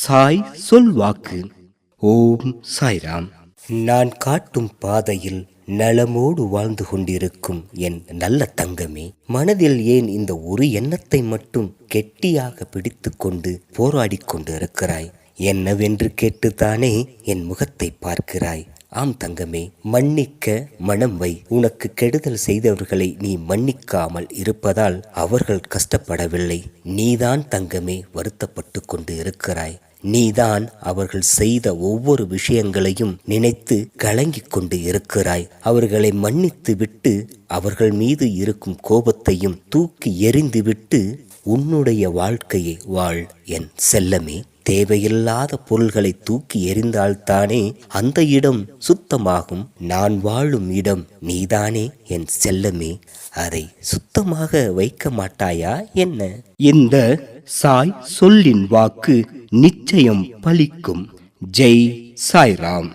சாய் சொல்வாக்கு ஓம் சாய்ராம். நான் காட்டும் பாதையில் நலமோடு வாழ்ந்து கொண்டிருக்கும் என் நல்ல தங்கமே மனதில் ஏன் இந்த ஒரு எண்ணத்தை மட்டும் கெட்டியாக பிடித்து கொண்டு போராடி கொண்டு இருக்கிறாய் என்னவென்று கேட்டுத்தானே என் முகத்தை பார்க்கிறாய்? ஆம் தங்கமே மன்னிக்க மனம் வை. உனக்கு கெடுதல் செய்தவர்களை நீ மன்னிக்காமல் இருப்பதால் அவர்கள் கஷ்டப்படவில்லை. நீதான் தங்கமே வருத்தப்பட்டு கொண்டு இருக்கிறாய் நீதான் அவர்கள் செய்த ஒவ்வொரு விஷயங்களையும் நினைத்து கலங்கிக் கொண்டு இருக்கிறாய். அவர்களை மன்னித்து விட்டு அவர்கள் மீது இருக்கும் கோபத்தையும் தூக்கி எறிந்துவிட்டு உன்னுடைய வாழ்க்கையை வாழ் என் செல்லமே. தேவையில்லாத பொருள்களை தூக்கி எறிந்தால்தானே அந்த இடம் சுத்தமாகும். நான் வாழும் இடம் நீதானே என் செல்லமே. அதை சுத்தமாக வைக்க மாட்டாயா என்ன? இந்த சாய் சொல்லின் வாக்கு நிச்சயம் பலிக்கும். ஜெய் சாய்ராம்.